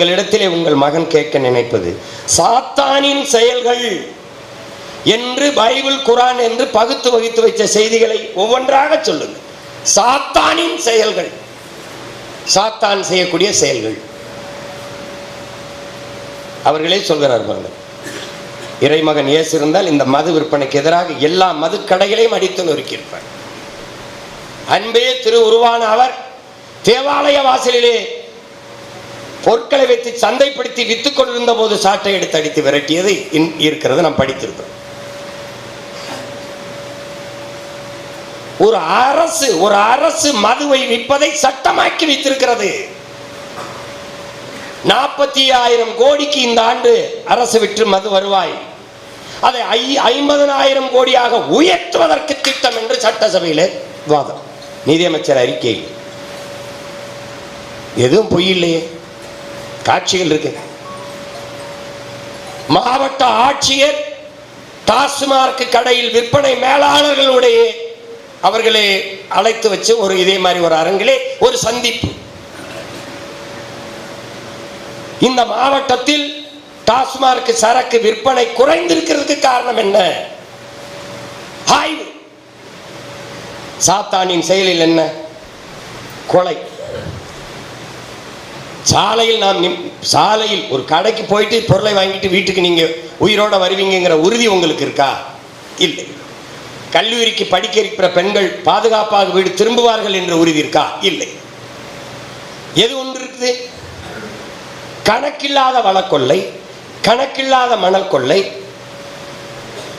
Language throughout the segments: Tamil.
உங்களிடத்திலே உங்கள் மகன் கேட்க நினைப்பது சாத்தானின் செயல்கள் என்று பைபிள் குரான் என்று பகுத்து வகித்து வைத்த செய்திகளை ஒவ்வொன்றாக சொல்லுங்க சாத்தானின் செயல்கள். சாத்தான் செய்யக்கூடிய செயல்கள். அவர்களே சொல்கிறார் பாருங்க இறைமகன் இயேசு இருந்தால் இந்த மது விற்பனைக்கு எதிராக எல்லா மது கடைகளையும் அடித்து நொறுக்கியிருப்பார். அன்பே திரு உருவான அவர் தேவாலய வாசலிலே பொருட்களை வைத்து சந்தைப்படுத்தி வித்துக் கொண்டிருந்த போது சாட்டை எடுத்து அடித்து விரட்டியது இன்- இருக்கிறது நாம் படித்திருக்கிறோம். ஒரு அரசு ஒரு அரசு மதுவை விற்பதை சட்டமாக்கி வைத்திருக்கிறது. நாற்பத்தி ஆயிரம் கோடிக்கு இந்த ஆண்டு அரசு விற்று மது வருவாய். அதை ஐ ஐம்பதனாயிரம் கோடியாக உயர்த்துவதற்கு திட்டம் என்று சட்டசபையில் வாதம். நிதியமைச்சர் அறிக்கை. எதுவும் பொய் இல்லையே. காட்சிகள் இருக்கு. மாவட்ட ஆட்சியர் டாஸ்மார்க் கடையில் விற்பனை மேலாளர்களுடைய அவர்களை அழைத்து வச்சு ஒரு இதே மாதிரி ஒரு அரங்கிலே ஒரு சந்திப்பு. இந்த மாவட்டத்தில் டாஸ்மார்க் சரக்கு விற்பனை குறைந்திருக்கிறதுக்கு காரணம் என்ன? ஆய்வு. சாத்தானின் செயலில் என்ன? கொலை. சாலையில் நாம் நிம்- சாலையில் ஒரு கடைக்கு போயிட்டு பொருளை வாங்கிட்டு வீட்டுக்கு நீங்கள் உயிரோட வருவீங்கிற உறுதி உங்களுக்கு இருக்கா? இல்லை. கல்லூரிக்கு படிக்க இருக்கிற பெண்கள் பாதுகாப்பாக வீடு திரும்புவார்கள் என்ற உறுதி இருக்கா? இல்லை. எது ஒன்று இருக்குது? கணக்கில்லாத வளக்கொள்ளை கணக்கில்லாத மணல் கொள்ளை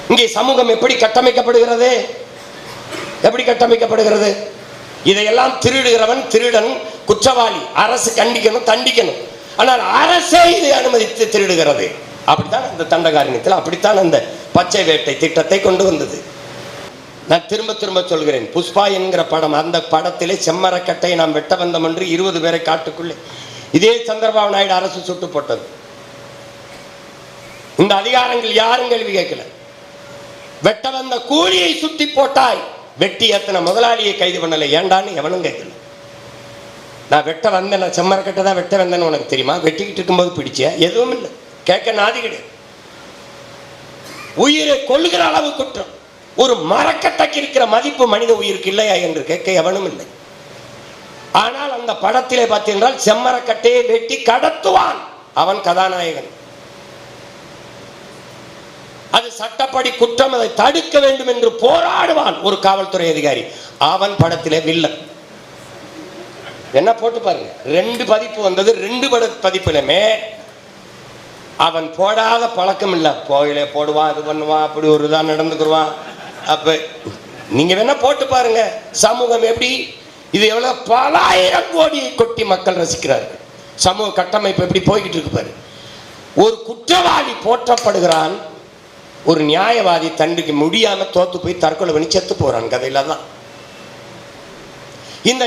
இங்கே சமூகம் எப்படி கட்டமைக்கப்படுகிறது? எப்படி கட்டமைக்கப்படுகிறது? இதையெல்லாம் திருடுகிறவன் திருடன் குற்றவாளி. அரசு கண்டிக்கணும் தண்டிக்கணும். ஆனால் அரசே இதை அனுமதித்து திருடுகிறது. அப்படித்தான் அந்த தண்டகாரணியத்தில் அப்படித்தான் அந்த பச்சை வேட்டை திட்டத்தை கொண்டு வந்தது. நான் திரும்ப திரும்ப சொல்கிறேன். புஷ்பா என்கிற படம் அந்த படத்திலே செம்மரக்கட்டை நாம் வெட்ட வந்தோம் என்று இருபது பேரை காட்டுக்குள்ளே. இதே சந்திரபாபு நாயுடு அரசு சுட்டு போட்டது. இந்த அதிகாரங்கள் யாரும் கேள்வி கேட்கல. வெட்ட வந்த கூலியை சுட்டி போட்டாய். வெட்டி எத்தனை முதலாளியை கைது பண்ணலை. ஏண்டான்னு எவனும் கேட்கல. நான் வெட்ட வந்தேன் நான் செம்மரக்கட்டை தான் வெட்ட வந்தேன்னு உனக்கு தெரியுமா? வெட்டிக்கிட்டு இருக்கும்போது பிடிச்ச? எதுவும் இல்லை. கேட்க நாதி கிடையாது உயிரை கொள்கிற அளவு குற்றம். ஒரு மரக்கட்டைக்கு இருக்கிற மதிப்பு மனித உயிருக்கு இல்லையா என்று கேட்க எவனும் இல்லை. ஆனால் அந்த படத்திலே பார்த்தீர்கள் செம்மரக்கட்டையை வெட்டி கடத்துவான் அவன் கதாநாயகன். அது சட்டப்படி குற்றம் அதை தடுக்க வேண்டும் என்று போராடுவான் ஒரு காவல்துறை அதிகாரி. அவன் படத்திலே வில்லன். என்ன போட்டு பாருங்க. ரெண்டு பதிப்பு வந்தது ரெண்டு பட பதிப்பிலுமே அவன் போடாத பழக்கம் இல்லை. கோயிலே போடுவான் இது பண்ணுவான் அப்படி ஒரு இதாக நடந்துக்குருவான் அப்ப நீங்க வேணா போட்டு பாருங்க. சமூகம் எப்படி? இது எவ்வளவு பல ஆயிரம் கோடியை கொட்டி மக்கள் ரசிக்கிறார்கள். சமூக கட்டமைப்பு எப்படி போய்கிட்டு இருக்கு பாரு. ஒரு குற்றவாளி போற்றப்படுகிறான். ஒரு நியாயவாதி தண்டிக்க முடியாம தோத்து போய் தற்கொலை பண்ணி செத்து போறான். கதையில தான் இந்த